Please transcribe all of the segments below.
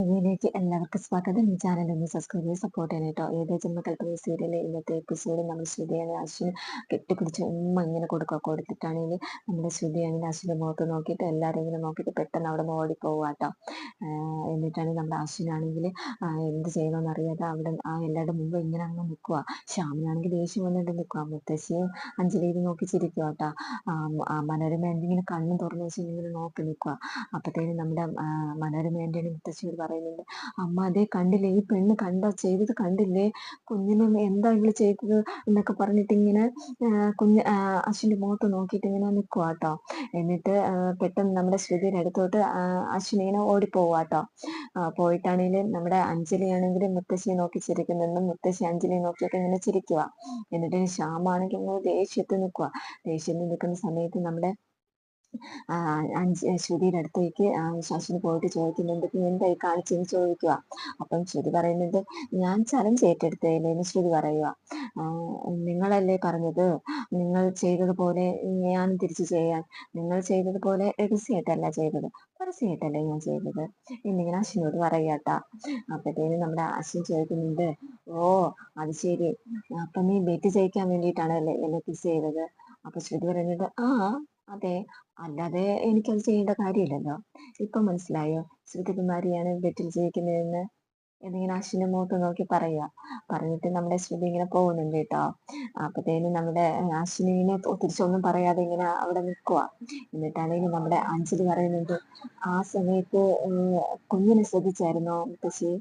വീഡിയോയിലേക്ക് എല്ലാവർക്കും സ്വാഗതം. ഈ ചാനൽ ഒന്ന് സബ്സ്ക്രൈബ് ചെയ്ത് സപ്പോർട്ട് ചെയ്യണം കേട്ടോ ഏത് ജന്മകൽപ്പന സീരിയലിലെ ഇന്നത്തെ എപ്പിസോഡ് നമ്മൾ ശ്രുതിയാണെങ്കിൽ അശ്വിന് കെട്ടിപ്പിടിച്ച് ഉമ്മ ഇങ്ങനെ കൊടുക്കുക കൊടുത്തിട്ടാണെങ്കിൽ നമ്മുടെ ശ്രുതിയാണെങ്കിൽ അശ്വിന്റെ മുഖത്ത് നോക്കിയിട്ട് എല്ലാവരും ഇങ്ങനെ നോക്കിയിട്ട് പെട്ടെന്ന് അവിടെ നിന്ന് ഓടിപ്പോവുക കേട്ടോ എന്നിട്ടാണെങ്കിൽ നമ്മുടെ അശ്വിനാണെങ്കിൽ എന്ത് ചെയ്യണമെന്ന് അറിയാതെ അവിടെ ആ എല്ലാവരുടെ മുമ്പ് ഇങ്ങനെ അങ്ങ് നിൽക്കുക ശ്യാമിനാണെങ്കിൽ ദേഷ്യം വന്നിട്ട് നിൽക്കുക മുത്തശ്ശിയും അഞ്ജലിയിൽ നോക്കി ചിരിക്കുക കേട്ടോ മനോരമ എന്തെങ്കിലും കണ്ണും തുറന്നു വെച്ച് ഇങ്ങനെ നോക്കി നിൽക്കുക അപ്പോഴത്തേനും നമ്മുടെ മനോരമ എന്റെ മുത്തശ്ശിയോട് പറയുന്നുണ്ട്. അമ്മ അതേ കണ്ടില്ലേ ഈ പെണ്ണ് കണ്ട ചെയ്തത് കണ്ടില്ലേ? കുഞ്ഞിനെ എന്താ ഇവൾ ചെയ്തത്? എന്നൊക്കെ പറഞ്ഞിട്ട് ഇങ്ങനെ കുഞ്ഞ് അശ്വിന്റെ മുഖത്ത് നോക്കിയിട്ട് ഇങ്ങനെ നിൽക്കുക കേട്ടോ എന്നിട്ട് പെട്ടെന്ന് നമ്മുടെ ശ്രുതിയുടെ അടുത്തോട്ട് അശ്വിനി ഇങ്ങനെ ഓടിപ്പോവാട്ടോ പോയിട്ടാണെങ്കിൽ നമ്മുടെ അഞ്ജലി ആണെങ്കിൽ മുത്തശ്ശിയെ നോക്കി ചിരിക്കുന്നെന്നും മുത്തശ്ശി അഞ്ജലി നോക്കിയൊക്കെ ഇങ്ങനെ ചിരിക്കുക എന്നിട്ട് ശ്യാമാണെങ്കിൽ ഇങ്ങനെ ദേഷ്യത്തിൽ നിൽക്കുക ദേഷ്യത്തിൽ നിൽക്കുന്ന സമയത്ത് നമ്മുടെ അഞ്ച് ശ്രുതിയുടെ അടുത്തേക്ക് ശശിന് പോയിട്ട് ചോദിക്കുന്നുണ്ട് എന്തായി കാണിച്ചെന്ന് ചോദിക്കുക? അപ്പം ശ്രുതി പറയുന്നുണ്ട് ഞാൻ ചലഞ്ച് ഏറ്റെടുത്തതില്ലേന്ന് ശ്രുതി പറയുക. നിങ്ങളല്ലേ പറഞ്ഞത്? നിങ്ങൾ ചെയ്തതുപോലെ ഞാൻ തിരിച്ചു ചെയ്യാൻ. നിങ്ങൾ ചെയ്തതുപോലെ രഹസ്യമായിട്ടല്ല ചെയ്തത്. പരസ്യമായിട്ടല്ലേ ഞാൻ ചെയ്തത്? എന്നിങ്ങനെ അശ്വിനോട് പറയാട്ടാ. അപ്പത്തേനും നമ്മുടെ അശ്വിൻ ചോദിക്കുന്നുണ്ട് ഓ അത് ശരി. അപ്പൊ നീ ബെറ്റ് ജയിക്കാൻ വേണ്ടിയിട്ടാണല്ലേ എന്നെ കിസ് ചെയ്തത്? അപ്പൊ ശ്രുതി പറയുന്നത് ആ അതെ. അല്ലാതെ എനിക്കത് ചെയ്യേണ്ട കാര്യമില്ലല്ലോ. ഇപ്പൊ മനസ്സിലായോ? ശ്രുതികുമാരിയാണ് ബെറ്റിൽ ജയിക്കുന്നതെന്ന് എന്നിങ്ങനെ അശ്വിനെ മുഖത്ത് നോക്കി പറയുക. പറഞ്ഞിട്ട് നമ്മുടെ ശ്രുതി ഇങ്ങനെ പോകുന്നുണ്ട് കേട്ടോ. അപ്പത്തേനും നമ്മുടെ അശ്വിനി ഇങ്ങനെ തിരിച്ചൊന്നും പറയാതെ ഇങ്ങനെ അവിടെ നിൽക്കുക എന്നിട്ടാണെങ്കിൽ നമ്മുടെ അഞ്ജലി പറയുന്നുണ്ട് ആ സമയത്ത് കുഞ്ഞിനെ ശ്രദ്ധിച്ചായിരുന്നോ മുത്തശ്ശി?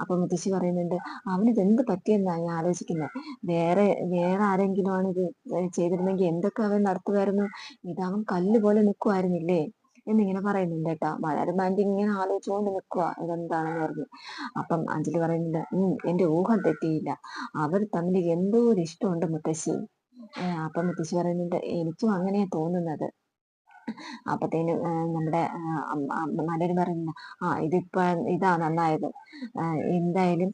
അപ്പൊ മുത്തശ്ശി പറയുന്നുണ്ട് അവനിത് എന്ത് പറ്റിയെന്നാണ് ഞാൻ ആലോചിക്കുന്നത് വേറെ വേറെ ആരെങ്കിലും ആണ് ഇത് ചെയ്തിരുന്നെങ്കിൽ എന്തൊക്കെ അവൻ നടത്തുമായിരുന്നു? ഇതാവും കല്ല് പോലെ നിൽക്കുമായിരുന്നില്ലേ എന്നിങ്ങനെ പറയുന്നുണ്ട് കേട്ടോ. വളരെ ആന്റി ഇങ്ങനെ ആലോചിച്ചുകൊണ്ട് നിൽക്കുക ഇതെന്താണെന്ന് പറഞ്ഞു അപ്പം അഞ്ജലി പറയുന്നുണ്ട് ഉം എന്റെ ഊഹം തെറ്റിയില്ല. അവർ തമ്മിൽ എന്തോ ഒരു ഇഷ്ടമുണ്ട് മുത്തശ്ശി. അപ്പം മുത്തശ്ശി പറയുന്നുണ്ട് എനിക്കും അങ്ങനെയാ തോന്നുന്നത്. അപ്പത്തേനും നമ്മുടെ മലര് പറയുന്നു ആ ഇതിപ്പോ ഇതാ നന്നായത്. എന്തായാലും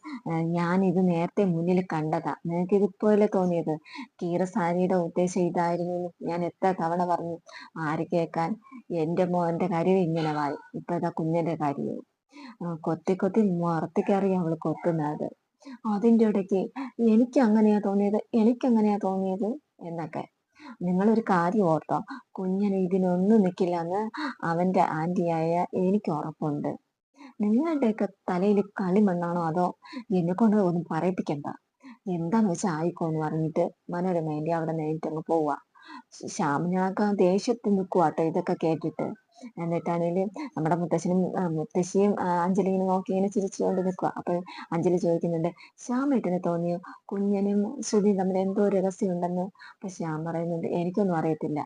ഞാൻ ഇത് നേരത്തെ മുന്നിൽ കണ്ടതാ. നിനക്ക് ഇതുപോലെ തോന്നിയത്? കീറസാരിയുടെ ഉദ്ദേശം ഇതായിരുന്നു ഞാൻ എത്ര തവണ പറഞ്ഞു. ആര് കേൾക്കാൻ? എന്റെ മോന്റെ കാര്യം ഇങ്ങനെ വായി. ഇപ്പൊ ഇതാ കുഞ്ഞിന്റെ കാര്യവും കൊത്തി കൊത്തി മുറത്തിക്കറി അവൾ കൊത്തുന്നത്. അതിന്റെ ഇടയ്ക്ക് എനിക്ക് അങ്ങനെയാ തോന്നിയത്? എനിക്ക് അങ്ങനെയാ തോന്നിയത്? എന്നൊക്കെ. നിങ്ങളൊരു കാര്യം ഓർത്തോ. കുഞ്ഞിന് ഇതിനൊന്നും നിൽക്കില്ലെന്ന് അവന്റെ ആന്റിയായ എനിക്ക് ഉറപ്പുണ്ട്. നിങ്ങളുടെയൊക്കെ തലയിൽ കളിമണ്ണാണോ അതോ എന്നെ കൊണ്ട് ഒന്നും പറയിപ്പിക്കണ്ട? എന്താന്ന് വെച്ചാൽ ആയിക്കോന്ന് പറഞ്ഞിട്ട് മനോരമേന്റെ അവിടെ നേരിട്ട് അങ്ങ് പോവാ. ശ്യാമിനൊക്കെ ദേഷ്യത്തിൽ നിൽക്കുവാട്ടോ ഇതൊക്കെ കേട്ടിട്ട്. എന്നിട്ടാണെങ്കിലും നമ്മുടെ മുത്തശ്ശനും മുത്തശ്ശിയും അഞ്ജലിയും നോക്കി ഇങ്ങനെ ചിരിച്ചുകൊണ്ട് നിൽക്കുക അപ്പൊ അഞ്ജലി ചോദിക്കുന്നുണ്ട് ശ്യാമേട്ടന് തോന്നിയോ? കുഞ്ഞനും ശ്രുതി തമ്മിൽ എന്തോ രഹസ്യം ഉണ്ടെന്ന് അപ്പൊ ശ്യാം പറയുന്നുണ്ട് എനിക്കൊന്നും അറിയത്തില്ല.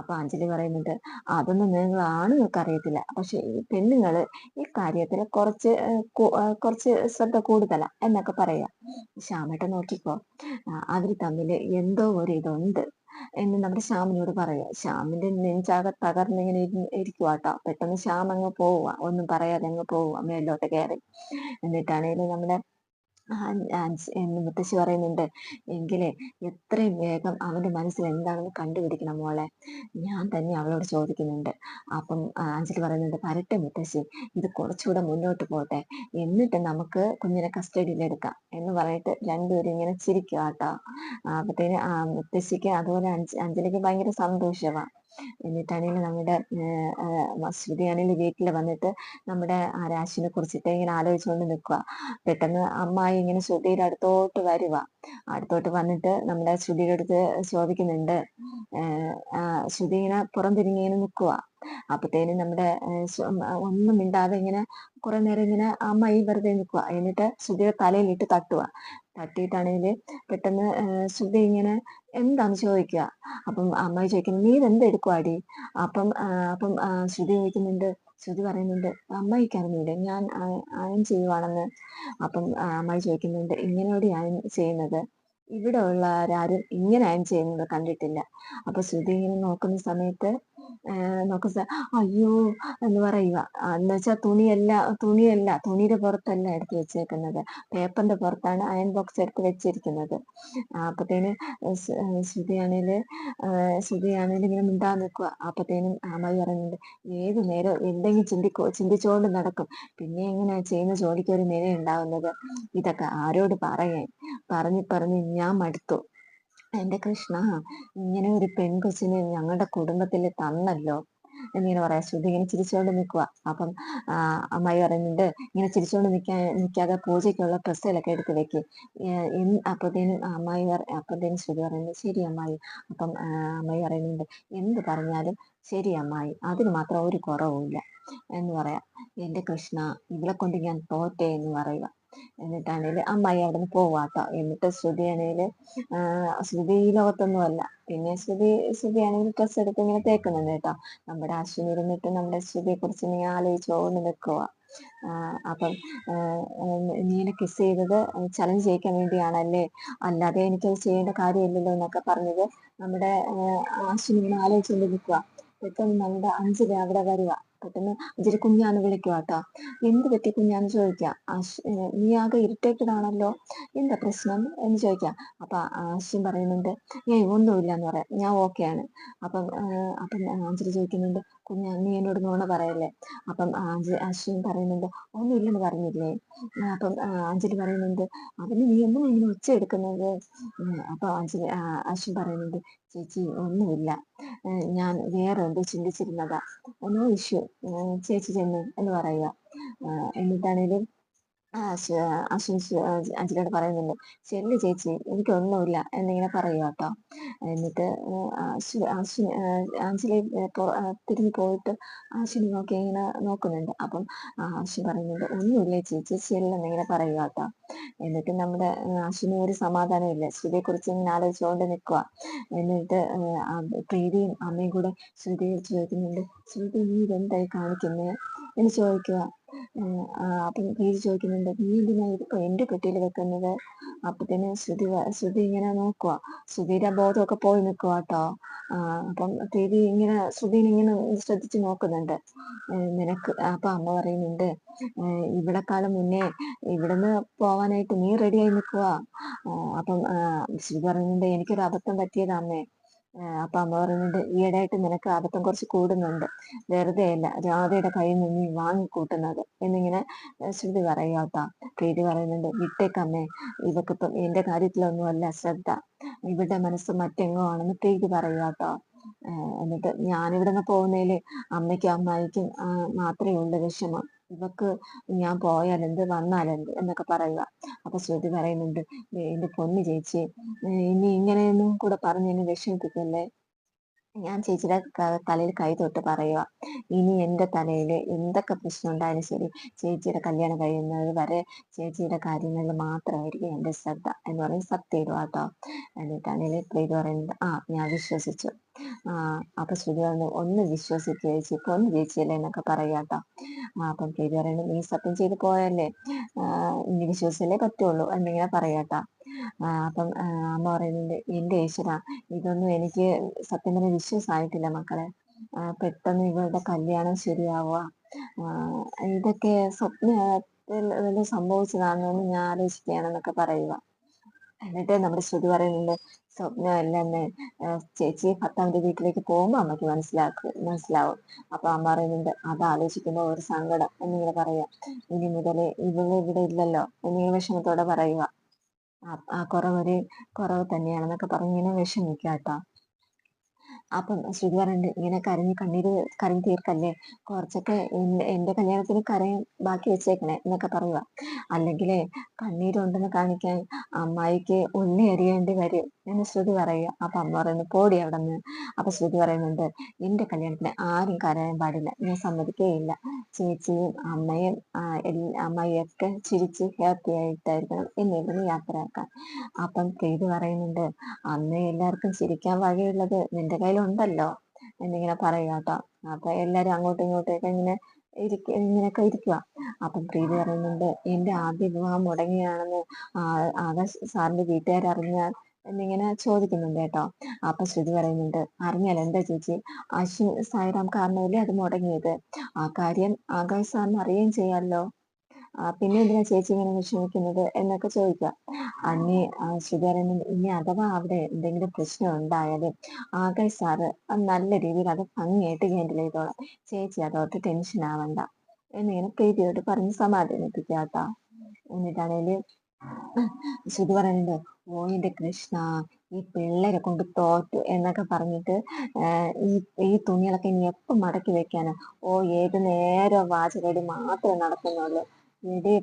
അപ്പൊ അഞ്ജലി പറയുന്നുണ്ട് അതൊന്നും നിങ്ങൾ ആണുങ്ങൾക്ക് അറിയത്തില്ല? പക്ഷെ ഈ പെണ്ണുങ്ങൾ ഈ കാര്യത്തിൽ കുറച്ച് കുറച്ച് ശ്രദ്ധ കൂടുതലാ എന്നൊക്കെ പറയാ. ശ്യാമേട്ടൻ നോക്കിക്കോ അവർ തമ്മിൽ എന്തോ ഒരു ഇതുണ്ട്. എന്ന് നമ്മുടെ ശ്യാമിനോട് പറയുക ശ്യാമിന്റെ നെഞ്ചാകെ തകർന്ന് ഇങ്ങനെ ഇരിക്കുവാട്ടോ പെട്ടെന്ന് ശ്യാം അങ്ങ് പോവുക ഒന്നും പറയാതെ അങ്ങ് പോവുക മേലോട്ട് കയറി എന്നിട്ടാണേലും നമ്മുടെ മുത്തശ്ശി പറയുന്നുണ്ട്. എങ്കിലേ എത്രയും വേഗം അവന്റെ മനസ്സിൽ എന്താണെന്ന് കണ്ടുപിടിക്കണം മോളെ. ഞാൻ തന്നെ അവളോട് ചോദിക്കുന്നുണ്ട്. അപ്പം അഞ്ജലി പറയുന്നുണ്ട് പരട്ടെ മുത്തശ്ശി ഇത് കുറച്ചുകൂടെ മുന്നോട്ട് പോട്ടെ. എന്നിട്ട് നമുക്ക് കുഞ്ഞിനെ കസ്റ്റഡിയിൽ എടുക്കാം. എന്ന് പറഞ്ഞിട്ട് രണ്ടുപേരും ഇങ്ങനെ ചിരിക്കുക കേട്ടോ അപ്പത്തേന് മുത്തശ്ശിക്ക് അതുപോലെ അഞ്ജലിക്ക് ഭയങ്കര സന്തോഷമാണ് എന്നിട്ടാണെങ്കിൽ നമ്മുടെ ശ്രുതിയാണെങ്കിൽ വീട്ടിൽ വന്നിട്ട് നമ്മുടെ ആ രാശിനെ കുറിച്ചിട്ട് ഇങ്ങനെ ആലോചിച്ചുകൊണ്ട് നിൽക്കുക. പെട്ടെന്ന് അമ്മായി ഇങ്ങനെ ശ്രുതിയുടെ അടുത്തോട്ട് വരുക. അടുത്തോട്ട് വന്നിട്ട് നമ്മുടെ ശ്രുതിയുടെ അടുത്ത് ചോദിക്കുന്നുണ്ട്. ശ്രുതി ഇങ്ങനെ പുറം തിരിഞ്ഞിങ്ങനെ നിൽക്കുക. അപ്പത്തേനും നമ്മുടെ ഒന്നും മിണ്ടാതെ ഇങ്ങനെ കുറെ നേരം ഇങ്ങനെ അമ്മായി വെറുതെ നിൽക്കുക. എന്നിട്ട് ശ്രുതിയുടെ തലയിലിട്ട് തട്ടുക. തട്ടിയിട്ടാണെങ്കിൽ പെട്ടെന്ന് ശ്രുതി ഇങ്ങനെ എന്താന്ന് ചോദിക്കുക. അപ്പം അമ്മായി ചോദിക്കുന്നു നീ ഇതെന്ത് എടുക്കുവാടി? അപ്പം അപ്പം ശ്രുതി ചോദിക്കുന്നുണ്ട് ശ്രുതി പറയുന്നുണ്ട് അമ്മായിക്ക് ഞാൻ അയൺ ചെയ്യുവാണെന്ന്. അപ്പം അമ്മായി ചോദിക്കുന്നുണ്ട് ഇങ്ങനെയോടെ അയൺ ചെയ്യുന്നത്? ഇവിടെ ഉള്ളവരാരും ഇങ്ങനെ അയൺ ചെയ്യുന്നത് കണ്ടിട്ടില്ല. അപ്പൊ ശ്രുതി ഇങ്ങനെ നോക്കുന്ന സമയത്ത് നോക്ക അയ്യോ എന്ന് പറയുക. എന്ന് വെച്ചാൽ തുണിയല്ല തുണിയല്ല തുണിയുടെ പുറത്തല്ല എടുത്ത് വെച്ചേക്കുന്നത്. പേപ്പറിന്റെ പുറത്താണ് അയൺ ബോക്സ് എടുത്ത് വെച്ചിരിക്കുന്നത്. അപ്പത്തേന് ശ്രുതിയാണേൽ ശ്രുതിയാണേലും ഇങ്ങനെ മിണ്ടാ നിൽക്കുക അപ്പത്തേനും അമ്മായി പറയുന്നുണ്ട് ഏത് നേരം എന്തെങ്കിലും ചിന്തിക്കോ ചിന്തിച്ചുകൊണ്ട് നടക്കും. പിന്നെ എങ്ങനെയാ ചെയ്യുന്ന ജോലിക്ക് ഒരു നില ഉണ്ടാവുന്നത് ഇതൊക്കെ ആരോട് പറയാൻ? പറഞ്ഞു പറഞ്ഞ് ഞാൻ മടുത്തു. എന്റെ കൃഷ്ണ ഇങ്ങനെ ഒരു പെൺകൊച്ചിനെ ഞങ്ങളുടെ കുടുംബത്തിൽ തന്നല്ലോ. എന്നിങ്ങനെ പറയാം ശ്രുതി ഇങ്ങനെ ചിരിച്ചുകൊണ്ട് നിൽക്കുക അപ്പം അമ്മായി പറയുന്നുണ്ട് ഇങ്ങനെ ചിരിച്ചുകൊണ്ട് നിൽക്കാൻ നിൽക്കാതെ പൂജയ്ക്കുള്ള ഡ്രസ്സുകളൊക്കെ എടുത്ത് വെക്ക്. അപ്പത്തേനും അമ്മായി അപ്പത്തേനും ശ്രുതി പറയുന്നത് ശരി അമ്മായി. അപ്പം അമ്മായി പറയുന്നുണ്ട് എന്ത് പറഞ്ഞാലും ശരി അമ്മായി അതിന് മാത്രം ഒരു കുറവുമില്ല. എന്ന് പറയാം എന്റെ കൃഷ്ണ ഇവളെ കൊണ്ട് ഞാൻ തോറ്റേ എന്ന് പറയുക. എന്നിട്ടാണേൽ അമ്മായി അവിടെ നിന്ന് പോവാട്ടോ. എന്നിട്ട് ശ്രുതി ശ്രുതിയാണേൽ ശ്രുതി ഈ ലോകത്തൊന്നും അല്ല പിന്നെ ശ്രുതി ശ്രുതിയാണെങ്കിൽ ഡ്രസ്സ് എടുത്ത് ഇങ്ങനെ തേക്കുന്നുണ്ട് കേട്ടോ. നമ്മുടെ അശ്വിനി ഇരുന്നിട്ട് നമ്മുടെ ശ്രുതിയെ കുറിച്ച് നീ ആലോചിച്ചോന്ന് നിൽക്കുക. അപ്പം നീ എന്നെ കിസ് ചെയ്തത് ചലഞ്ച് ചെയ്യിക്കാൻ വേണ്ടിയാണല്ലേ? അല്ലാതെ എനിക്കത് ചെയ്യേണ്ട കാര്യമില്ലല്ലോ എന്നൊക്കെ പറഞ്ഞത് നമ്മുടെ അശ്വിനി ഇങ്ങനെ ആലോചിച്ചുകൊണ്ട് നിൽക്കുക. പെട്ടെന്ന് നമ്മുടെ അഞ്ചിൽ അവിടെ വരിക. പെട്ടെന്ന് അജരി കുഞ്ഞാന്ന് വിളിക്കുക കേട്ടോ എന്ത് പറ്റി കുഞ്ഞാന്ന് ചോദിക്കാം. നീ ആകെ ഇറിറ്റേറ്റഡ് ആണല്ലോ. എന്താ പ്രശ്നം എന്ന് ചോദിക്കാം. അപ്പൊ അശ്വിൻ പറയുന്നുണ്ട് ഏയ് ഒന്നുമില്ല എന്ന് പറയാം. ഞാൻ ഓക്കെയാണ് അപ്പം അപ്പം അഞ്ജലി ചോദിക്കുന്നുണ്ട് കുഞ്ഞ നീ എന്നോട് നോണ പറയല്ലേ? അപ്പം അശ്വിൻ പറയുന്നുണ്ട് ഒന്നുമില്ലെന്ന് പറഞ്ഞില്ലേ? അപ്പം അഞ്ജലി പറയുന്നുണ്ട് അതിന് നീ എന്തിനാ ഇങ്ങനെ ഒച്ച എടുക്കുന്നത്? അപ്പൊ അഞ്ജലി അശ്വിൻ പറയുന്നുണ്ട് ചേച്ചി ഒന്നുമില്ല. ഞാൻ വേറെ എന്തോ ചിന്തിച്ചിരുന്നതാ. നോ ഇഷ്യൂ ചേച്ചി ചെന്ന് എന്ന് പറയുക. എന്നിട്ടാണേലും അഞ്ജലിയോട് പറയുന്നുണ്ട്. ചെല്ലു ചേച്ചി? എനിക്കൊന്നുമില്ല എന്നിങ്ങനെ പറയുക കേട്ടോ എന്നിട്ട് അഞ്ജലി തിരിഞ്ഞു പോയിട്ട് ആശുനി നോക്കി ഇങ്ങനെ നോക്കുന്നുണ്ട്. അപ്പം ആശു പറയുന്നുണ്ട് ഒന്നുമില്ല ചേച്ചി ചെല്ലെന്നിങ്ങനെ പറയുക കേട്ടോ എന്നിട്ട് നമ്മുടെ അശ്വിനി ഒരു സമാധാനമില്ല. ശ്രുതിയെ കുറിച്ച് ഇങ്ങനെ ആലോചിച്ചുകൊണ്ട് നിൽക്കുക എന്നിട്ട് പ്രീതിയും അമ്മയും കൂടെ ശ്രുതിയെ ചോദിക്കുന്നുണ്ട് ശ്രുതി നീ ഇതെന്തായി കാണിക്കുന്നേ? എന്ന് ചോദിക്കുക അപ്പം പേര് ചോദിക്കുന്നുണ്ട്. നീ എന്തിനാ ഇതിപ്പോ എന്റെ പെട്ടിയിൽ വെക്കുന്നത്? അപ്പത്തേന് ശ്രുതി ശ്രുതി ഇങ്ങനെ നോക്കുക ശ്രുതിയുടെ ബോധമൊക്കെ പോയി നിൽക്കുക കേട്ടോ അപ്പം പേര് ഇങ്ങനെ ശ്രുതിനെ ഇങ്ങനെ ശ്രദ്ധിച്ച് നോക്കുന്നുണ്ട്. നിനക്ക് അപ്പൊ അമ്മ പറയുന്നുണ്ട് ഇവിടെക്കാലം മുന്നേ ഇവിടുന്ന് പോവാനായിട്ട് നീ റെഡിയായി നിൽക്കുക അപ്പം ശ്രുതി പറയുന്നുണ്ട് എനിക്കൊരു അബദ്ധം പറ്റിയതാ അമ്മേ അപ്പൊ അമ്മ പറഞ്ഞിട്ട് ഈയിടെയായിട്ട് നിനക്ക് അബദ്ധം കുറച്ച് കൂടുന്നുണ്ട്. വെറുതെ അല്ല രാധയുടെ കയ്യിൽ നിന്ന് നീ വാങ്ങിക്കൂട്ടുന്നത് എന്നിങ്ങനെ ശ്രുതി പറയാട്ടോ പ്രീതി പറയുന്നുണ്ട് വിട്ടേക്കമ്മേ ഇവക്കിപ്പം എന്റെ കാര്യത്തിലൊന്നും അല്ല ശ്രദ്ധ. ഇവരുടെ മനസ്സ് മറ്റെങ്ങോ ആണെന്ന് പ്രീതി പറയാട്ടോ എന്നിട്ട് ഞാനിവിടുന്ന് പോകുന്നതിൽ അമ്മയ്ക്കും അമ്മായിക്കും മാത്രമേ ഉള്ളൂ വിഷമം. ഇവക്ക് ഞാൻ വന്നാൽ എന്ത് എന്നൊക്കെ പറയുക. അപ്പൊ ശ്രുതി പറയുന്നുണ്ട് എന്റെ പൊന്നു ചേച്ചി ഇനി ഇങ്ങനെയൊന്നും കൂടെ പറഞ്ഞ് എന്നെ വിഷമിപ്പിക്കല്ലേ? ഞാൻ ചേച്ചിയുടെ തലയിൽ കൈ തൊട്ട് പറയുക ഇനി എന്റെ തലയിൽ എന്തൊക്കെ പ്രശ്നം ഉണ്ടായാലും ശരി ചേച്ചിയുടെ കല്യാണം കഴിയുന്നത് വരെ ചേച്ചിയുടെ കാര്യങ്ങളിൽ മാത്രമായിരിക്കും എന്റെ ശ്രദ്ധ എന്ന് പറഞ്ഞ് സത്യയിടുക കേട്ടോ എന്നിട്ടാണെങ്കിൽ പ്രീതി പറയുന്നത് ആ ഞാൻ വിശ്വസിച്ചു. ആ അപ്പൊ ശ്രുതി പറഞ്ഞു ഒന്ന് വിശ്വസിച്ച് ചേച്ചി ഇപ്പൊ ഒന്ന് ചേച്ചിയല്ലേ എന്നൊക്കെ പറയാട്ടോ അപ്പം പ്രീതി പറയുന്നത് നീ സത്യം ചെയ്ത് പോയല്ലേ ഇനി വിശ്വസിച്ചല്ലേ പറ്റുള്ളൂ എന്നിങ്ങനെ പറയാട്ടോ അപ്പം അമ്മ പറയുന്നുണ്ട് എന്റെ ഈശ്വര ഇതൊന്നും എനിക്ക് സത്യം പറഞ്ഞ വിശ്വാസമായിട്ടില്ല മക്കളെ. പെട്ടെന്ന് ഇവളുടെ കല്യാണം ശരിയാവുക. ഇതൊക്കെ സ്വപ്നത്തിൽ സംഭവിച്ചതാണെന്ന് ഞാൻ ആലോചിക്കുകയാണെന്നൊക്കെ പറയുക. എന്നിട്ട് നമ്മുടെ ശ്രുതി പറയുന്നുണ്ട് സ്വപ്നമല്ലെന്ന്. ചേച്ചി ഭർത്താവിന്റെ വീട്ടിലേക്ക് പോകുമ്പോ അമ്മയ്ക്ക് മനസ്സിലാക്കും മനസ്സിലാവും. അപ്പൊ അമ്മ പറയുന്നുണ്ട് അത് ആലോചിക്കുമ്പോ ഒരു സങ്കടം. എന്നിങ്ങനെ പറയാ. ഇനി മുതലേ ഇവൾ ഇവിടെ ഇല്ലല്ലോ എന്നിങ്ങനെ വിഷമത്തോടെ പറയുക. ആ കുറവൊരു കുറവ് തന്നെയാണെന്നൊക്കെ പറഞ്ഞ് ഇങ്ങനെ വിഷമിക്കുക കേട്ടോ അപ്പം ശ്രുതി പറയുന്നുണ്ട് ഇങ്ങനെ കരഞ്ഞ് കണ്ണീര് കരഞ്ഞ് തീർക്കല്ലേ? കുറച്ചൊക്കെ എന്റെ കല്യാണത്തിന് കരയും ബാക്കി വെച്ചേക്കണേ എന്നൊക്കെ പറയുക. അല്ലെങ്കിൽ കണ്ണീരുണ്ടെന്ന് കാണിക്കാൻ അമ്മായിക്ക് ഉണ്ണി എറിയേണ്ടി വരും എന്ന് ശ്രുതി പറയുക. അപ്പൊ അമ്മ പറയുന്നു പോടി അവിടെ നിന്ന് അപ്പൊ ശ്രുതി പറയുന്നുണ്ട് എന്റെ കല്യാണത്തിന് ആരും കരയാൻ പാടില്ല. ഞാൻ സമ്മതിക്കുകയില്ല ചേച്ചിയും അമ്മയും അമ്മയൊക്കെ ചിരിച്ച് ഹാപ്പി ആയിട്ടായിരിക്കണം എന്നെ യാത്രയാക്കാൻ. അപ്പം പ്രീതി പറയുന്നുണ്ട് അന്ന് എല്ലാവർക്കും ചിരിക്കാൻ വഴിയുള്ളത് നിന്റെ കയ്യിലുണ്ടല്ലോ എന്നിങ്ങനെ പറയുക കേട്ടോ അപ്പൊ എല്ലാരും അങ്ങോട്ടും ഇങ്ങോട്ടൊക്കെ ഇങ്ങനെ ഇങ്ങനെയൊക്കെ ഇരിക്കുക അപ്പം പ്രീതി പറയുന്നുണ്ട് എന്റെ ആദ്യ വിവാഹം മുടങ്ങിയാണെന്ന് ആകാശ് സാറിന്റെ വീട്ടുകാർ അറിഞ്ഞാൽ എന്നിങ്ങനെ ചോദിക്കുന്നുണ്ട് കേട്ടോ. അപ്പൊ ശ്രുതി പറയുന്നുണ്ട് അറിഞ്ഞാൽ എന്താ ചേച്ചി? അശ്വിൻ സായിറാം കാരണമല്ലേ അത് മുടങ്ങിയത്. ആ കാര്യം ആകാശ് സാറിന് അറിയുകയും ചെയ്യാമല്ലോ പിന്നെ എന്തിനാ ചേച്ചി ഇങ്ങനെ വിഷമിക്കുന്നത് എന്നൊക്കെ ചോദിക്കാം. അന്നി ശ്രീധരനും ഇനി അഥവാ അവിടെ എന്തെങ്കിലും പ്രശ്നം ഉണ്ടായാലും ആകാശ് സാറ് നല്ല രീതിയിൽ അത് ഭംഗിയായിട്ട് ഹാൻഡിൽ ചെയ്തോളാം. ചേച്ചി അതോർത്ത് ടെൻഷൻ ആവണ്ട. എന്നിങ്ങനെ പ്രീതിയോട് പറഞ്ഞ് സമാധാനിപ്പിക്കാട്ടോ. എന്നിട്ടാണേൽ ശ്രുതി പറയുന്നുണ്ട് ഓ എന്റെ കൃഷ്ണ ഈ പിള്ളേരെ കൊണ്ട് തോറ്റു എന്നൊക്കെ പറഞ്ഞിട്ട് ഈ ഈ തുണികളൊക്കെ ഇനി എപ്പം മടക്കി വെക്കാനാ? ഓ ഏത് നേരം വാചകടി മാത്രമേ നടക്കുന്നുള്ളൂ. എടി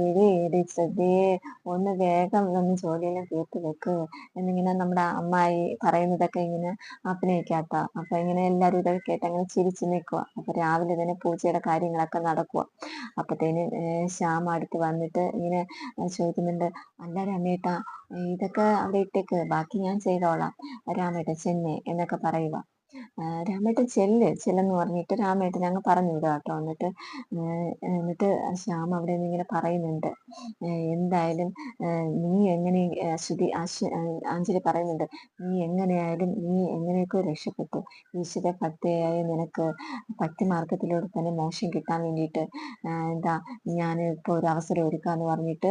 ഇടി എടി ശ്രദ്ധയെ ഒന്ന് വേഗം ഒന്ന് ജോലിയെല്ലാം തീർത്ത് വെക്ക്. എന്നിങ്ങനെ നമ്മുടെ അമ്മായി പറയുന്നതൊക്കെ ഇങ്ങനെ അഭിനയിക്കാത്ത. അപ്പൊ ഇങ്ങനെ എല്ലാരും ഇതൊക്കെ കേട്ട് അങ്ങനെ ചിരിച്ചു നിൽക്കുക അപ്പൊ രാവിലെ തന്നെ പൂജയുടെ കാര്യങ്ങളൊക്കെ നടക്കുക അപ്പത്തേന് ശ്യാമ അടുത്ത് വന്നിട്ട് ഇങ്ങനെ ചോദിക്കുന്നുണ്ട് അല്ല രാമേട്ട ഇതൊക്കെ അവിടെ ഇട്ടേക്ക്. ബാക്കി ഞാൻ ചെയ്തോളാം. രാമേട്ട ചെന്നൈ എന്നൊക്കെ പറയുക രാമേട്ടൻ ചെല്ല് ചെല്ലെന്ന് പറഞ്ഞിട്ട് രാമേട്ടൻ ഞങ്ങൾ പറഞ്ഞു വിടുക കേട്ടോ. എന്നിട്ട് എന്നിട്ട് ശ്യാം അവിടെ നിന്ന് ഇങ്ങനെ പറയുന്നുണ്ട്. എന്തായാലും നീ എങ്ങനെ ശ്രുതി അഞ്ജലി പറയുന്നുണ്ട് നീ എങ്ങനെയായാലും നീ എങ്ങനെയൊക്കെ രക്ഷപ്പെട്ടു? ഈശ്വര ഭക്തിയായ നിനക്ക് ഭക്തി മാർഗത്തിലൂടെ തന്നെ മോശം കിട്ടാൻ വേണ്ടിയിട്ട് എന്താ ഞാൻ ഇപ്പോൾ ഒരു അവസരം ഒരുക്കാന്ന് പറഞ്ഞിട്ട്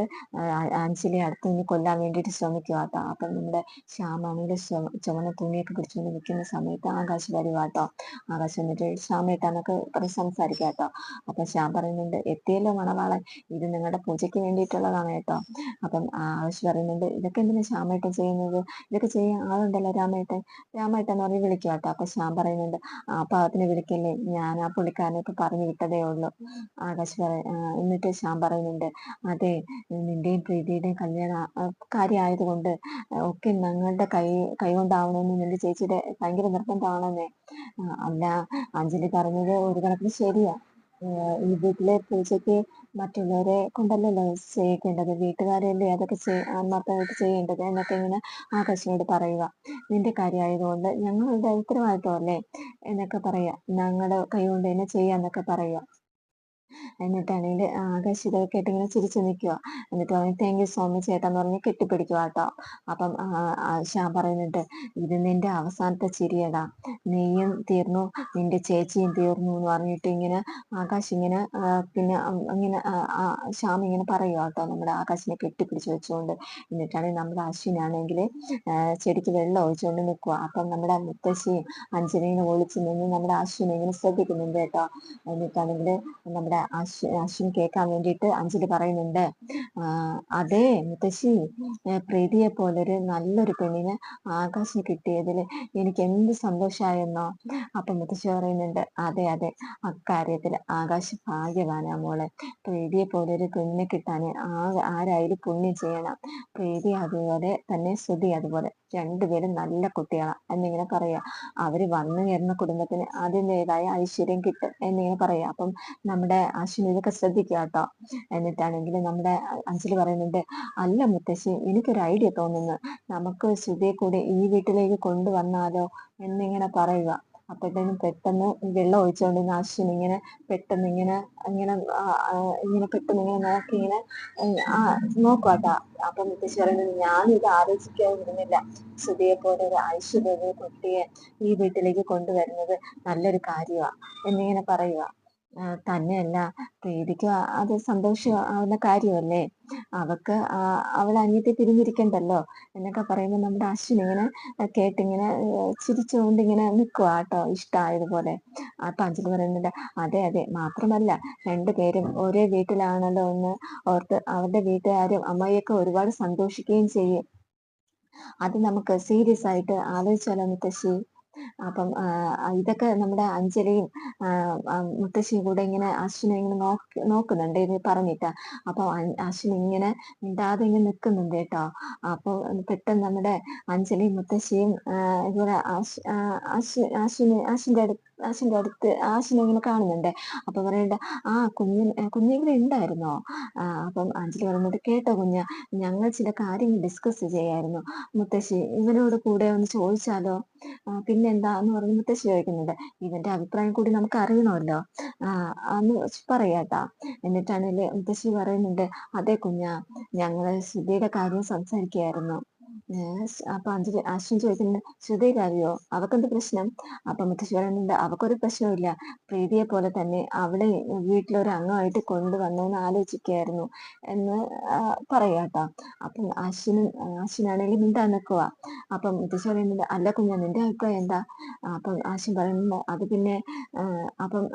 അഞ്ജലി അടുത്ത് നിന്ന് കൊല്ലാൻ വേണ്ടിയിട്ട് ശ്രമിക്കുക കേട്ടോ. അപ്പം നമ്മുടെ ശ്യാമാണെങ്കിൽ ചുവന്ന തുണിയൊക്കെ പിടിച്ചുകൊണ്ട് നിൽക്കുന്ന സമയത്ത് ആകാശ് വരുവാട്ടോ ആകാശ് വന്നിട്ട് ശ്യാമേട്ട എന്നൊക്കെ പറഞ്ഞ് സംസാരിക്കാം കേട്ടോ അപ്പൊ ശ്യാം പറയുന്നുണ്ട് എത്തിയല്ലോ മണവാളൻ. ഇത് നിങ്ങളുടെ പൂജയ്ക്ക് വേണ്ടിയിട്ടുള്ളതാണ് കേട്ടോ. അപ്പം ആകാശ് പറയുന്നുണ്ട് ഇതൊക്കെ എന്തിനാ ശ്യാമേട്ടൻ ചെയ്യുന്നത്? ഇതൊക്കെ ചെയ്യാൻ ആളുണ്ടല്ലോ രാമേട്ടൻ. രാമേട്ടൻ എന്ന് പറഞ്ഞ് വിളിക്കുക കേട്ടോ അപ്പൊ ശ്യാം പറയുന്നുണ്ട് ആ പാവത്തിന് വിളിക്കല്ലേ? ഞാൻ ആ പുള്ളിക്കാരനെ ഇപ്പൊ പറഞ്ഞു വിട്ടതേ ഉള്ളൂ. ആകാശ് പറ എന്നിട്ട് ശ്യാം പറയുന്നുണ്ട് അതെ നിന്റെയും പ്രീതിയുടെയും കല്യാണ കാര്യമായതുകൊണ്ട് ഒക്കെ ഞങ്ങളുടെ കൈ കൈ കൊണ്ടാവണമെന്ന് നിന്റെ ചേച്ചിയുടെ ഭയങ്കര നിർബന്ധമാണെന്നേ അല്ല അഞ്ജലി പറഞ്ഞത് ഒരു കണക്കിന് ശരിയാ. ഈ വീട്ടിലെ പൂജയ്ക്ക് മറ്റുള്ളവരെ കൊണ്ടല്ലല്ലോ ചെയ്യിക്കേണ്ടത് വീട്ടുകാരല്ലേ അതൊക്കെ ആത്മാർത്ഥമായിട്ട് ചെയ്യേണ്ടത് എന്നൊക്കെ ഇങ്ങനെ ആകാശിനോട് പറയുക. നിന്റെ കാര്യമായതുകൊണ്ട് ഞങ്ങളുടെ ഉത്തരവാദിത്വം എന്നൊക്കെ പറയാ. ഞങ്ങളുടെ കൈ കൊണ്ട് തന്നെ ചെയ്യാന്നൊക്കെ പറയുക എന്നിട്ടാണെങ്കിൽ ആകാശ് ഇതൊക്കെ ആയിട്ട് ഇങ്ങനെ ചിരിച്ചു നിൽക്കുക എന്നിട്ട് പറഞ്ഞു താങ്ക് യു സോ മച്ച് ചേട്ടാന്ന് പറഞ്ഞ് കെട്ടിപ്പിടിക്കുക കേട്ടോ. അപ്പം ശ്യാം പറയുന്നുണ്ട് ഇത് നിന്റെ അവസാനത്തെ ചിരിയടാ. നീയും തീർന്നു നിന്റെ ചേച്ചിയും തീർന്നു എന്ന് പറഞ്ഞിട്ട് ഇങ്ങനെ ആകാശ് ഇങ്ങനെ പിന്നെ ഇങ്ങനെ ശ്യാം ഇങ്ങനെ പറയുക കേട്ടോ നമ്മുടെ ആകാശിനെ കെട്ടിപ്പിടിച്ച് വെച്ചുകൊണ്ട്. എന്നിട്ടാണെങ്കിൽ നമ്മുടെ അശ്വിനാണെങ്കിൽ ചെടിക്ക് വെള്ളം ഒഴിച്ചുകൊണ്ട് നിൽക്കുക അപ്പം നമ്മുടെ മുത്തശ്ശിയും അഞ്ജനയും ഒളിച്ചു നിന്ന് നമ്മുടെ അശ്വിനെ ഇങ്ങനെ ശ്രദ്ധിക്കുന്നുണ്ട് കേട്ടോ. എന്നിട്ടാണെങ്കിൽ നമ്മുടെ അശ്വിൻ കേൾക്കാൻ വേണ്ടിയിട്ട് അഞ്ജലി പറയുന്നുണ്ട്. അതെ മുത്തശ്ശി പ്രീതിയെ പോലൊരു നല്ലൊരു പെണ്ണിന് ആകാശം കിട്ടിയതിൽ എനിക്ക് എന്ത് സന്തോഷമായെന്നോ അപ്പൊ മുത്തശ്ശി പറയുന്നുണ്ട് അതെ അതെ അക്കാര്യത്തിൽ ആകാശ് ഭാഗ്യവാനാ മോളെ. പ്രീതിയെ പോലൊരു പെണ്ണിനെ കിട്ടാൻ ആ ആരായാലും പുണ്യം ചെയ്യണം. പ്രീതി അതുപോലെ തന്നെ ശ്രുതി അതുപോലെ. രണ്ടുപേരും നല്ല കുട്ടികളാണ് എന്നിങ്ങനെ പറയാ. അവർ വന്നു കയറുന്ന കുടുംബത്തിന് അതിന്റെതായ ഐശ്വര്യം കിട്ടും എന്നിങ്ങനെ പറയാ. അപ്പം നമ്മുടെ അശ്വിനി ഇതൊക്കെ ശ്രദ്ധിക്കുക കേട്ടോ. എന്നിട്ടാണെങ്കിൽ നമ്മുടെ അഞ്ചലി പറയുന്നുണ്ട് അല്ല മുത്തശ്ശി എനിക്കൊരു ഐഡിയ തോന്നുന്നു. നമുക്ക് ശ്രുതിയെ കൂടി ഈ വീട്ടിലേക്ക് കൊണ്ടുവന്നാലോ? എന്നിങ്ങനെ പറയുക. അപ്പോഴത്തേനും പെട്ടെന്ന് വെള്ളം ഒഴിച്ചുകൊണ്ട് അശ്വിൻ ഇങ്ങനെ പെട്ടെന്ന് ഇങ്ങനെ ഇങ്ങനെ ഇങ്ങനെ പെട്ടെന്ന് ഇങ്ങനെ നോക്കി ഇങ്ങനെ നോക്കുവാട്ടാ അപ്പൊ മുത്തശ്ശി പറയുന്നത് ഞാൻ ഇത് ആലോചിക്കാതിരുന്നില്ല. സുധിയെ പോലെ ഒരു ഐശ്വര്യ കുട്ടിയെ ഈ വീട്ടിലേക്ക് കൊണ്ടുവരുന്നത് നല്ലൊരു കാര്യമാണ് എന്നിങ്ങനെ പറയുക തന്നെയല്ല. പ്രീതിക്ക് അത് ആവുന്ന കാര്യമല്ലേ? അവക്ക് അവൾ അനിയത്തെ പിരിഞ്ഞിരിക്കണ്ടല്ലോ എന്നൊക്കെ പറയുമ്പോൾ നമ്മുടെ അശ്വിൻ ഇങ്ങനെ കേട്ടിങ്ങനെ ചിരിച്ചുകൊണ്ട് ഇങ്ങനെ നിൽക്കുക കേട്ടോ ഇഷ്ടമായതുപോലെ ആ അഞ്ജലി പറയുന്നുണ്ട് അതെ അതെ മാത്രമല്ല രണ്ടുപേരും ഒരേ വീട്ടിലാണല്ലോ എന്ന് ഓർത്ത് അവരുടെ വീട്ടുകാരും അമ്മയൊക്കെ ഒരുപാട് സന്തോഷിക്കുകയും ചെയ്യും. അത് നമുക്ക് സീരിയസ് ആയിട്ട് ആലോചിച്ചാലോ മുത്തശ്ശി? അപ്പം ഇതൊക്കെ നമ്മുടെ അഞ്ജലിയും മുത്തശ്ശിയും കൂടെ ഇങ്ങനെ അശ്വിനെ ഇങ്ങനെ നോക്കി നോക്കുന്നുണ്ട് ഇത് പറഞ്ഞിട്ട്. അപ്പൊ അശ്വിൻ ഇങ്ങനെ മിണ്ടാതെ ഇങ്ങനെ നിൽക്കുന്നുണ്ട് കേട്ടോ. അപ്പൊ പെട്ടെന്ന് നമ്മുടെ അഞ്ജലിയും മുത്തശ്ശിയും ഇതുപോലെ അശ്വിന് അശ്വിന്റെ അടുത്ത് ആശിന്റെ അടുത്ത് ആശിനെ ഇങ്ങനെ കാണുന്നുണ്ട്. അപ്പൊ പറയണ്ട ആ കുഞ്ഞ് കുഞ്ഞിവിടെ ഉണ്ടായിരുന്നോ? അപ്പം അഞ്ജലി പറയുന്നത് കേട്ടോ കുഞ്ഞ ഞങ്ങൾ ചില കാര്യങ്ങൾ ഡിസ്കസ് ചെയ്യായിരുന്നു. മുത്തശ്ശി ഇവനോട് കൂടെ ഒന്ന് ചോദിച്ചാലോ? പിന്നെന്താ എന്ന് പറഞ്ഞ് മുത്തശ്ശി ചോദിക്കുന്നുണ്ട് ഇവന്റെ അഭിപ്രായം കൂടി നമുക്ക് അറിയണമല്ലോ. അന്ന് പറയാട്ടാ. എന്നിട്ടാണെങ്കിൽ മുത്തശ്ശി പറയുന്നുണ്ട് അതെ കുഞ്ഞ ഞങ്ങൾ ശ്രുതിയുടെ കാര്യം സംസാരിക്കുകയായിരുന്നു. അപ്പൊ അഞ്ജലി അശ്വിൻ ചോദിക്കുന്നുണ്ട് ശ്രുതിയിലറിയോ അവക്കെന്ത് പ്രശ്നം? അപ്പൊ മുത്തശ്ശി പറയുന്നുണ്ട് അവക്കൊരു പ്രശ്നമില്ല പ്രീതിയെ പോലെ തന്നെ അവളെ വീട്ടിലൊരു അംഗമായിട്ട് കൊണ്ടുവന്നെന്ന് ആലോചിക്കായിരുന്നു എന്ന് പറയാട്ടോ. അപ്പം അശ്വിനും അശ്വിനാണെങ്കിൽ മിണ്ടാ നിൽക്കുക അപ്പം മുത്തശ്ശി അല്ല കുഞ്ഞ നിന്റെ അഭിപ്രായം എന്താ? അപ്പം അശ്വിൻ പറയുന്നുണ്ട് അത് പിന്നെ അപ്പം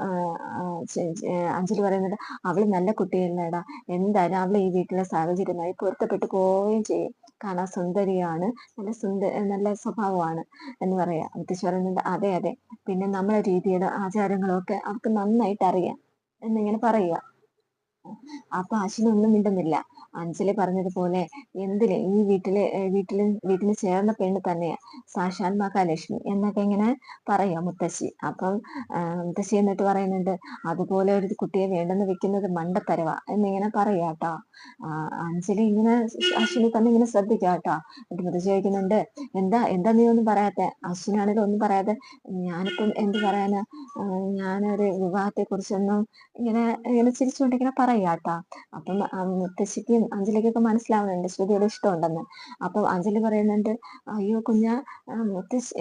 അഞ്ജലി പറയുന്നുണ്ട് അവൾ നല്ല കുട്ടിയല്ലേടാ. എന്തായാലും അവളെ ഈ വീട്ടിലെ സാഹചര്യമായി പൊരുത്തപ്പെട്ടു പോവുകയും ചെയ്യും. കാണാൻ സുന്ദരിയാണ് നല്ല സുന്ദര നല്ല സ്വഭാവമാണ് എന്ന് പറയാം. മുത്തശ്ശി അതെ അതെ. പിന്നെ നമ്മളെ രീതിയുടെ ആചാരങ്ങളും ഒക്കെ അവർക്ക് നന്നായിട്ട് അറിയാം എന്നിങ്ങനെ പറയുക. അപ്പൊ അശ്വിനൊന്നും മിണ്ടുന്നില്ല. അഞ്ചലി പറഞ്ഞതുപോലെ എന്തിൽ? ഈ വീട്ടിൽ വീട്ടിൽ വീട്ടിന് ചേർന്ന പെണ്ണ് തന്നെയാ. സാക്ഷാൽ മഹാലക്ഷ്മി എന്നൊക്കെ ഇങ്ങനെ പറയാം മുത്തശ്ശി. അപ്പം മുത്തശ്ശി എന്നിട്ട് പറയുന്നുണ്ട് അതുപോലെ ഒരു കുട്ടിയെ വേണ്ടെന്ന് വെക്കുന്നത് മണ്ടത്തരവ എന്നിങ്ങനെ പറയാട്ടോ. അഞ്ജലി ഇങ്ങനെ അശ്വിനെ തന്നെ ഇങ്ങനെ ശ്രദ്ധിക്കാട്ടോ. എന്നിട്ട് മുത്തശ്ശി ചോദിക്കുന്നുണ്ട് എന്താ എന്താ നീ ഒന്നും പറയാത്ത? അശ്വിനാണെങ്കിലും ഒന്നും പറയാതെ ഞാനിപ്പം എന്ത് പറയാനാ? ഞാനൊരു വിവാഹത്തെ കുറിച്ചൊന്നും ഇങ്ങനെ ഇങ്ങനെ ചിരിച്ചുകൊണ്ട് ഇങ്ങനെ പറയാട്ടാ. അപ്പം മുത്തശ്ശിക്കും അഞ്ജലിക്കൊക്കെ മനസ്സിലാവുന്നുണ്ട്. ശ്രുതിയുടെ ഇഷ്ടമുണ്ടെന്ന്. അപ്പം അഞ്ജലി പറയുന്നുണ്ട് അയ്യോ കുഞ്ഞ മുത്തശ്ശി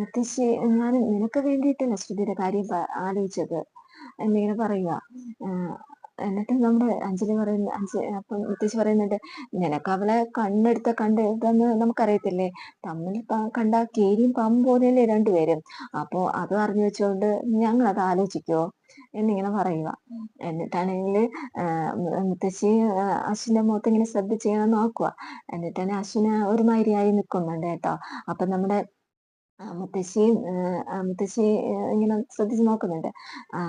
മുത്തശ്ശി ഞാൻ നിനക്ക് വേണ്ടിയിട്ടല്ല ശ്രുതിയുടെ കാര്യം ആലോചിച്ചത്? എന്നിങ്ങനെ പറയുക. എന്നിട്ട് നമ്മുടെ അഞ്ജലി പറയുന്ന അഞ്ജ അപ്പം മുത്തശ്ശി പറയുന്നുണ്ട് നിനക്ക് അവളെ കണ്ണെടുത്ത കണ്ടെടുത്തെന്ന് നമുക്കറിയത്തില്ലേ? തമ്മിൽ കണ്ട കേരിയും പാമ്പും പോലെയല്ലേ രണ്ടുപേരും. അപ്പോ അത് അറിഞ്ഞു വെച്ചുകൊണ്ട് ഞങ്ങൾ അത് ആലോചിക്കുവോ എന്നിങ്ങനെ പറയുക. എന്നിട്ടാണെങ്കിൽ മുത്തശ്ശി അശ്വിന്റെ മുഖത്ത് ഇങ്ങനെ ശ്രദ്ധിച്ച് ഇങ്ങനെ നോക്കുക എന്നിട്ടാണ് അശ്വിന് ഒരുമാതിരിയായി നിൽക്കുന്നുണ്ട് കേട്ടോ. അപ്പൊ നമ്മുടെ മുത്തശ്ശിയും മുത്തശ്ശി ഇങ്ങനെ ശ്രദ്ധിച്ച് നോക്കുന്നുണ്ട്. ആ,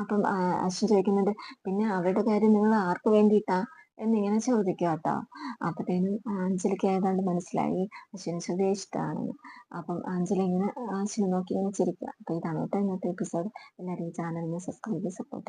അപ്പം അശ്വിൻ ചോദിക്കുന്നുണ്ട് പിന്നെ അവരുടെ കാര്യം നിങ്ങൾ ആർക്ക് വേണ്ടിയിട്ടാ? എന്നിങ്ങനെ ചോദിക്കുക കേട്ടോ. അപ്പത്തേനും അഞ്ജലിക്ക് ഏതാണ്ട് മനസ്സിലായി അശ്വിന് ശ്രുതിയെ ഇഷ്ടമാണെന്ന് അപ്പം അഞ്ജലി ഇങ്ങനെ അശ്വിനെ നോക്കി ഇങ്ങനെ ചിരിക്കുക. അപ്പൊ ഇതാണ് കേട്ടോ ഇന്നത്തെ എപ്പിസോഡ്. എല്ലാവരും ചാനലിനെ സബ്സ്ക്രൈബ് സപ്പോർട്ട്